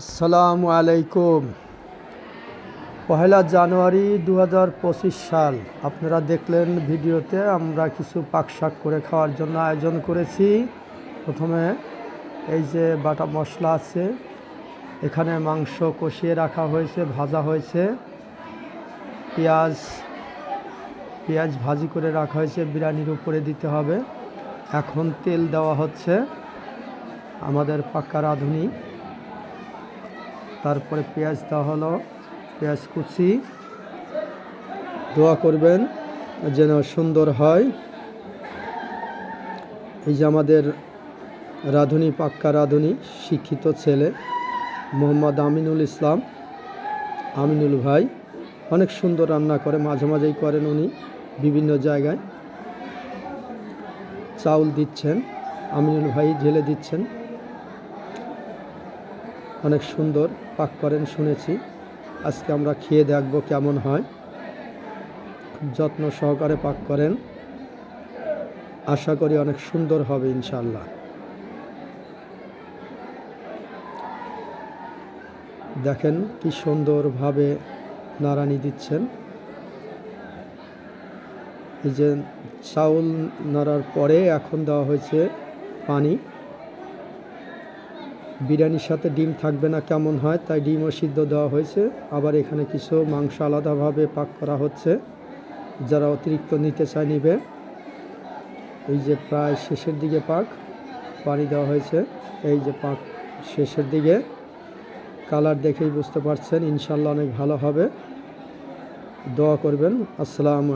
আসসালামু আলাইকুম। পহেলা জানুয়ারি দু হাজার পঁচিশ সাল। আপনারা দেখলেন ভিডিওতে আমরা কিছু পাক শাক করে খাওয়ার জন্য আয়োজন করেছি। প্রথমে এই যে বাটা মশলা আছে, এখানে মাংস কষিয়ে রাখা হয়েছে, ভাজা হয়েছে। পেঁয়াজ পেঁয়াজ ভাজি করে রাখা হয়েছে, বিরিয়ানির উপরে দিতে হবে। এখন তেল দেওয়া হচ্ছে। আমাদের পাক্কা রাঁধুনি। তারপরে পেঁয়াজ দেওয়া হলো, পেঁয়াজ কুচি। দোয়া করবেন যেন সুন্দর হয়। এই যে আমাদের রাঁধুনি, পাক্কা রাঁধুনি, শিক্ষিত ছেলে মোহাম্মদ আমিনুল ইসলাম, আমিনুল ভাই। অনেক সুন্দর রান্না করে, মাঝে মাঝেই করেন উনি বিভিন্ন জায়গায়। চাউল দিচ্ছেন, আমিনুল ভাই ঢেলে দিচ্ছেন। অনেক সুন্দর পাক করেন, শুনেছি। আজকে আমরা খেয়ে দেখব কেমন হয়। যত্ন সহকারে পাক করেন। আশা করি অনেক সুন্দর হবে ইনশাল্লাহ দেখেন কি সুন্দরভাবে নাড়ানি দিচ্ছেন। এই যে চাউল নাড়ার পরে এখন দেওয়া হয়েছে পানি। বিরিয়ানির সাথে ডিম থাকবে না কেমন হয়, তাই ডিমও সিদ্ধ দেওয়া হয়েছে। আবার এখানে কিছু মাংস আলাদাভাবে পাক করা হচ্ছে, যারা অতিরিক্ত নিতে চায় নিবে। এই যে প্রায় শেষের দিকে পাক, পানি দেওয়া হয়েছে। এই যে পাক শেষের দিকে, কালার দেখেই বুঝতে পারছেন, ইনশাল্লাহ অনেক ভালো হবে। দোয়া করবেন। আসসালাম